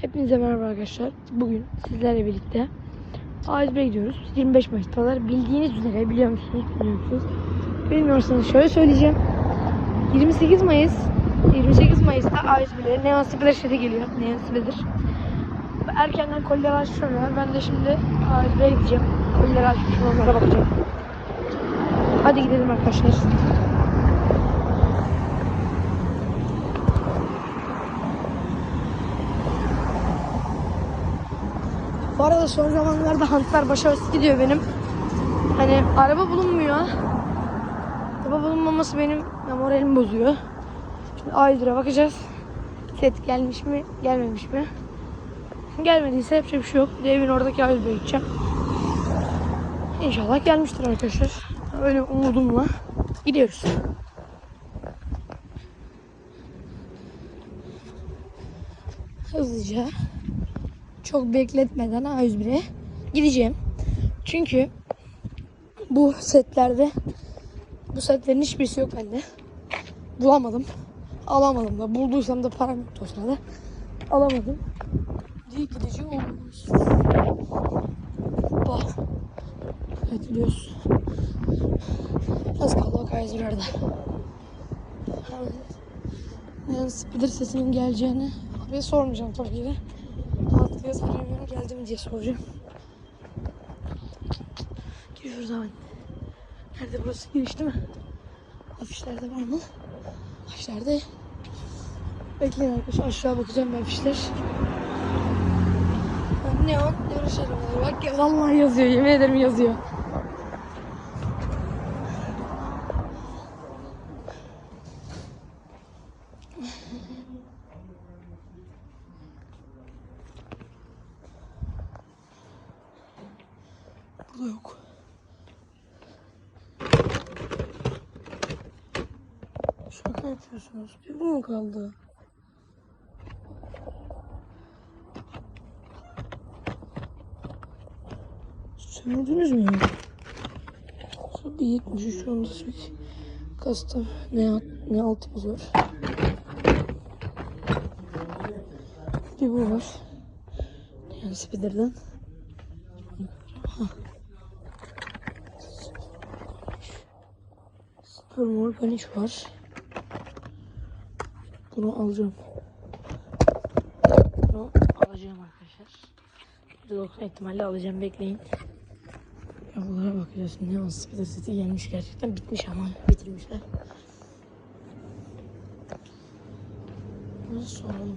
Hepinize merhaba arkadaşlar. Bugün sizlerle birlikte A101'e gidiyoruz. 25 Mayıs pazar. Bildiğiniz üzere biliyor musunuz? Biliyor musunuz? Bilmiyorsanız şöyle söyleyeceğim. 28 Mayıs 28 Mayıs'ta A101'e Neon şede geliyor. Neon Spider. Erkenden koliler açmışlar. Ben de şimdi A101'e gideceğim. Koliler açmış onlara bakacağım. Hadi gidelim arkadaşlar. Bu arada son zamanlarda hantlar başarısız gidiyor benim. Hani araba bulunmuyor. Araba bulunmaması benim moralimi bozuyor. Şimdi A101'e bakacağız. Set gelmiş mi, gelmemiş mi? Gelmediyse yapacak bir şey yok. Bir de oradaki A101'e gideceğim. İnşallah gelmiştir arkadaşlar. Öyle umudumla gidiyoruz. Hızlıca çok bekletmeden A101'e gideceğim. Çünkü bu setlerde bu setlerin hiçbirisi yok bende. Bulamadım. Alamadım da. Bulduysam da param yoktu o sırada. Alamadım. Diye gidici olmuş. Bak. Evet biliyorsun. Az kaldı bak A101'lerde. Yani speeder sesinin geleceğini abiye sormayacağım tabii ki de. Yaz premium geldi mi diye soracağım. Giriyoruz hemen. Nerede burası? Giriş değil mi? Afişlerde var mı? Afişlerde. Bekleyin arkadaşlar aşağı bakacağım ben afişler. Ne o? Görüşelim. Bak ya, vallahi yazıyor. Yemin ederim yazıyor. Burada yok. Şaka yapıyorsunuz. Bir mu kaldı? Sömürdünüz mü? Bir 73 Honda Civic Custom ne, ne altımız var. Bir bu var. Yani Spider'dan. Super organik var. Bunu alacağım. Bunu alacağım arkadaşlar. %90 ihtimalle alacağım bekleyin. Yavrulara bakacağız. Ne spider seti gelmiş gerçekten bitmiş ama bitirmişler. Bunu soralım.